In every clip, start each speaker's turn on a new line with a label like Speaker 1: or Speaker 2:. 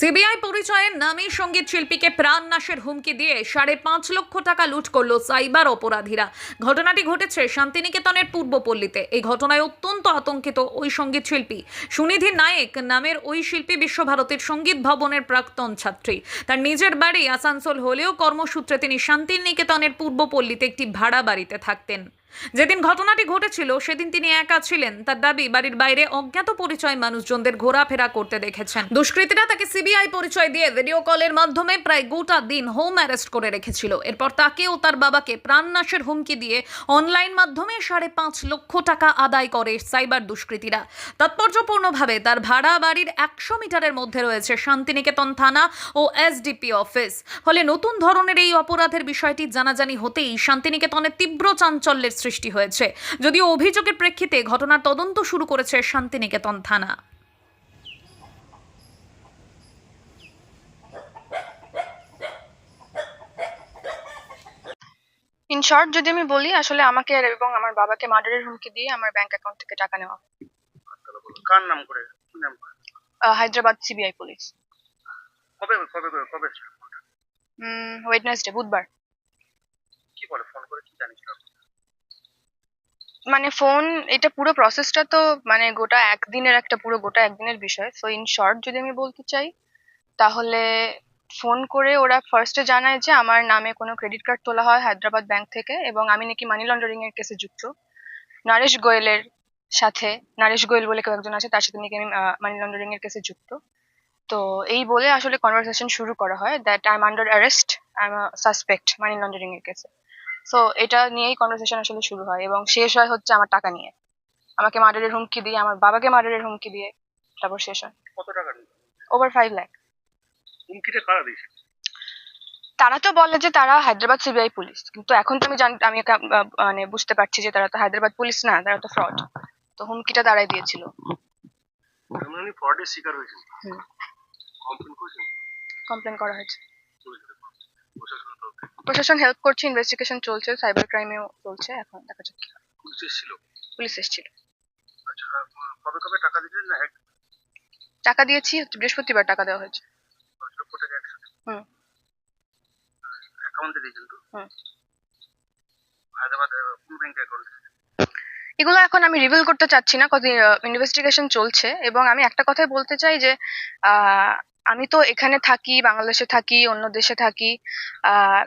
Speaker 1: CBI পরিচয়ের নামী সংগীত শিল্পীকে প্রাণ নাশের হুমকি দিয়ে সাড়ে পাঁচ লক্ষ টাকা লুট করল সাইবার অপরাধীরা। ঘটনাটি ঘটেছে শান্তিনিকেতনের পূর্বপল্লীতে। এই ঘটনায় অত্যন্ত আতঙ্কিত ওই সংগীত শিল্পী। সুনিধি নায়েক নামের ওই শিল্পী বিশ্বভারতীর সংগীত ভবনের প্রাক্তন ছাত্রী। তার নিজের বাড়ি আসানসোল হলেও কর্মসূত্রে তিনি শান্তিনিকেতনের পূর্বপল্লীতে একটি ভাড়া বাড়িতে থাকতেন। যেদিন ঘটনাটি ঘটেছিল, সেদিন তিনি একা ছিলেন। তার দাবি, বাড়ির বাইরে অজ্ঞাত পরিচয় মানুষজনদের ঘোরাফেরা করতে দেখেছেন। দুষ্কৃতীরা তাকে সিবিআই পরিচয় দিয়ে ভিডিও কলের মাধ্যমে প্রায় গোটা দিন হোম অ্যারেস্ট করে রেখেছিল। এরপর তাকে ও তার বাবাকে প্রাণনাশের হুমকি দিয়ে অনলাইন মাধ্যমে সাড়ে পাঁচ লক্ষ টাকা আদায় করে সাইবার দুষ্কৃতীরা। তাৎপর্যপূর্ণভাবে তার ভাড়া বাড়ির একশো মিটারের মধ্যে রয়েছে শান্তিনিকেতন থানা ও এসডিপি অফিস ফলে নতুন ধরনের এই অপরাধের বিষয়টি জানাজানি হতেই শান্তিনিকেতনে তীব্র চাঞ্চল্যের সৃষ্টি হয়েছে। যদিও অভিযোগের প্রেক্ষিতে ঘটনার তদন্ত শুরু করেছে শান্তিনিকেতন থানা।
Speaker 2: ইন শর্ট যদি আমি বলি আসলে আমাকে আর এবং আমার বাবাকে মার্ডারের হুমকি দিয়ে আমার ব্যাংক অ্যাকাউন্ট থেকে টাকা নেওয়া।
Speaker 3: কার নাম করে? কি নাম করে?
Speaker 2: আহ, হায়দ্রাবাদ সিবিআই পুলিশ
Speaker 3: কবে কবে কবে ছিল?
Speaker 2: ওয়েডনেসডে বুধবার।
Speaker 3: কি বলে? ফোন করে কি জানিস
Speaker 2: মানে ফোন এটা পুরো প্রসেসটা তো মানে গোটা একদিনের একটা, পুরো গোটা একদিনের বিষয়। সো ইন শর্ট যদি আমি বলতে চাই, তাহলে ফোন করে ওরা ফার্স্টে জানায় যে আমার নামে কোনো ক্রেডিট কার্ড তোলা হয় হায়দ্রাবাদ ব্যাংক থেকে এবং আমি নাকি মানি লন্ডারিং এর কেসে যুক্ত। নরেশ গোয়েলের সাথে, নরেশ গোয়েল বলে কেউ একজন আছে, তার সাথে নাকি আমি মানি লন্ডারিং এর কেসে যুক্ত। তো এই বলে আসলে কনভারসেশন শুরু করা হয় that I am under arrest I am suspect money laundering এর কেসে সো এটা নিয়েই কনভারসেশন আসলে শুরু হয় এবং শেষ হয় হচ্ছে আমার টাকা নিয়ে। আমাকে মার্ডারের হুমকি দিয়ে আমার বাবাকে মার্ডারের হুমকি দিয়ে তারপর শেষ হয়।
Speaker 3: কত টাকা
Speaker 2: ওভার ফাইভ লাখ
Speaker 3: হুমকিটা কারা দিয়েছে?
Speaker 2: তারা তো বলে যে তারা হায়দ্রাবাদ সিবিআই পুলিশ কিন্তু এখন তো আমি জান আমি মানে বুঝতে পারছি যে তারা তো হায়দ্রাবাদ পুলিশ না তারা তো ফ্রড তো হুমকিটা তারাই দিয়েছিল।
Speaker 3: ফ্রডের শিকার হয়েছেন।
Speaker 2: হুম।
Speaker 3: কমপ্লেন
Speaker 2: কমপ্লেন করা হয়েছে। প্রশাসন হেল্প করছে ইনভেস্টিগেশন চলছে সাইবার ক্রাইমেও চলছে এখন দেখা যাক কি হয়।
Speaker 3: পুলিশ এসেছিল?
Speaker 2: পুলিশ এসেছিল।
Speaker 3: আচ্ছা কবে কবে টাকা দিলেন না
Speaker 2: টাকা দিয়েছি বৃহস্পতিবার টাকা দেওয়া হয়েছে।
Speaker 3: লক্ষ টাকা একসাথে?
Speaker 2: হুম।
Speaker 3: অ্যাকাউন্টে দিয়েছেন তো?
Speaker 2: হুম।
Speaker 3: হায়দ্রাবাদ কোন ব্যাংক অ্যাকাউন্টে
Speaker 2: এগুলো এখন আমি রিভিল করতে চাচ্ছি না কজ ইনভেস্টিগেশন চলছে এবং আমি একটা কথাই বলতে চাই যে আমি তো এখানে থাকি, বাংলাদেশে থাকি, অন্য দেশে থাকি।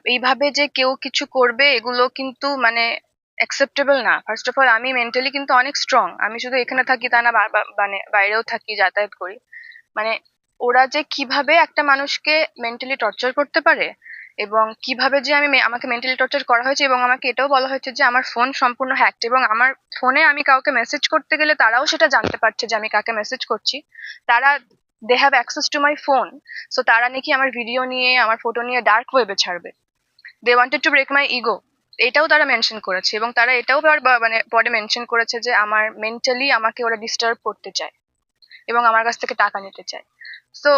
Speaker 2: এইভাবে যে কেউ কিছু করবে, এগুলো কিন্তু মানে অ্যাকসেপ্টেবল না। ফার্স্ট অফ অল আমি মেন্টালি কিন্তু অনেক স্ট্রং আমি শুধু এখানে থাকি, তা না মানে বাইরেও থাকি, যাতায়াত করি। মানে ওরা যে কীভাবে একটা মানুষকে মেন্টালি টর্চার করতে পারে এবং কীভাবে যে আমি আমাকে মেন্টালি টর্চার করা হয়েছে এবং আমাকে এটাও বলা হয়েছে যে আমার ফোন সম্পূর্ণ হ্যাকড এবং আমার ফোনে আমি কাউকে মেসেজ করতে গেলে তারাও সেটা জানতে পারছে যে আমি কাকে মেসেজ করছি। তারা they have access to my phone so তারা নাকি আমার ভিডিও নিয়ে, আমার ফটো নিয়ে ডার্ক ওয়েবে ছাড়বে। They wanted to break my ego এটাও তারা মেনশন করেছে এবং তারা এটাও মানে পরে মেনশন করেছে যে আমার মেন্টালি আমাকে ওরা ডিস্টার্ব করতে চায় এবং আমার কাছ থেকে টাকা নিতে চায়। সো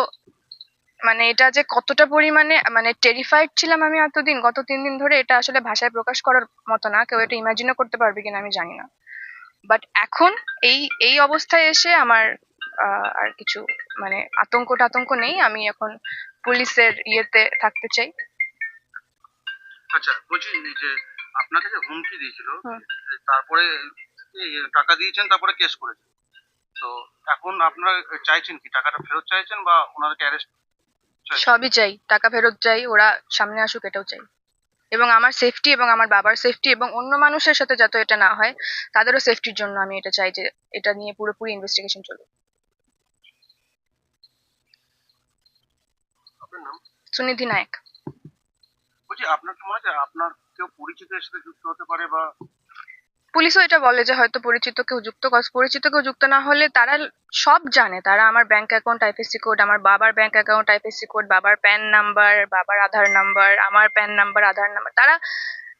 Speaker 2: মানে এটা যে কতটা পরিমাণে মানে টেরিফাইড ছিলাম আমি এতদিন, গত তিন দিন ধরে এটা আসলে ভাষায় প্রকাশ করার মতো না, কেউ এটা ইমাজিনও করতে পারবে কিনা আমি জানি না। বাট এখন এই এই অবস্থায় এসে আমার আর কিছু মানে আতঙ্ক টাতঙ্ক নেই। আমি এখন পুলিশের ইয়েতে থাকতে চাই।
Speaker 3: আচ্ছা বলছি যে আপনাকে যে হুমকি দিয়েছিল তারপরে টাকা দিয়েছেন তারপরে কেস করেছেন। তো এখন আপনারা চাইছেন কি টাকাটা ফেরত চাইছেন বা ওনাদেরকে অ্যারেস্ট
Speaker 2: সবই চাই টাকা ফেরত চাই ওরা সামনে আসুক এটাও চাই। এবং আমার সেফটি এবং আমার বাবার সেফটি এবং অন্য মানুষের সাথে যাতে এটা না হয় তাদেরও সেফটির জন্য আমি এটা চাই যে এটা নিয়ে পুরোপুরি ইনভেস্টিগেশন চলুক।
Speaker 3: আপনার নাম?
Speaker 2: সুনিধি নায়ক।
Speaker 3: বলছি আপনার কি মনে হয় আপনার কেউ পরিচিতের সাথে যুক্ত হতে পারে বা
Speaker 2: পুলিশও এটা বলে যে হয়তো পরিচিত কেউ যুক্ত পরিচিত কেউ যুক্ত না হলে তারা সব জানে। তারা আমার ব্যাংক অ্যাকাউন্ট আইপিএসসি কোড আমার বাবার ব্যাংক অ্যাকাউন্ট আইপিএসসি কোড বাবার প্যান নাম্বার বাবার আধার নাম্বার আমার প্যান নাম্বার আধার নাম্বার তারা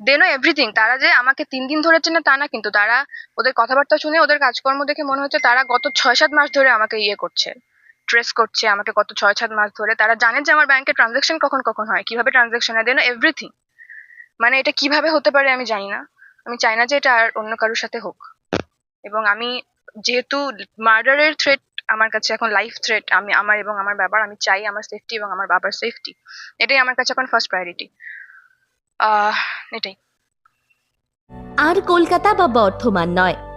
Speaker 2: দে নো এভরিথিং তারা যে আমাকে তিন দিন ধরে চেনে তা না কিন্তু তারা ওদের কথাবার্তা শুনে ওদের কাজকর্ম দেখে মনে হচ্ছে তারা গত ছয় সাত মাস ধরে আমাকে ইয়ে করছে। ট্রেস করছে, আমাকে গত ছয় সাত মাস ধরে, তারা জানে যে আমার ব্যাংকে ট্রানজাকশন কখন কখন হয়, কীভাবে ট্রানজাকশন হয় দে নো এভরিথিং মানে এটা কীভাবে হতে পারে আমি জানি না। আমি চাই না যে এটা আর অন্য কারোর সাথে হোক। এবং আমি যেহেতু মার্ডারের থ্রেট আমার কাছে এখন লাইফ থ্রেট আমি আমার এবং আমার বাবার, আমি চাই আমার সেফটি এবং আমার বাবার সেফটি এটাই আমার কাছে এখন ফার্স্ট প্রায়োরিটি এটাই।
Speaker 4: আর কলকাতা বা বর্ধমান নয়।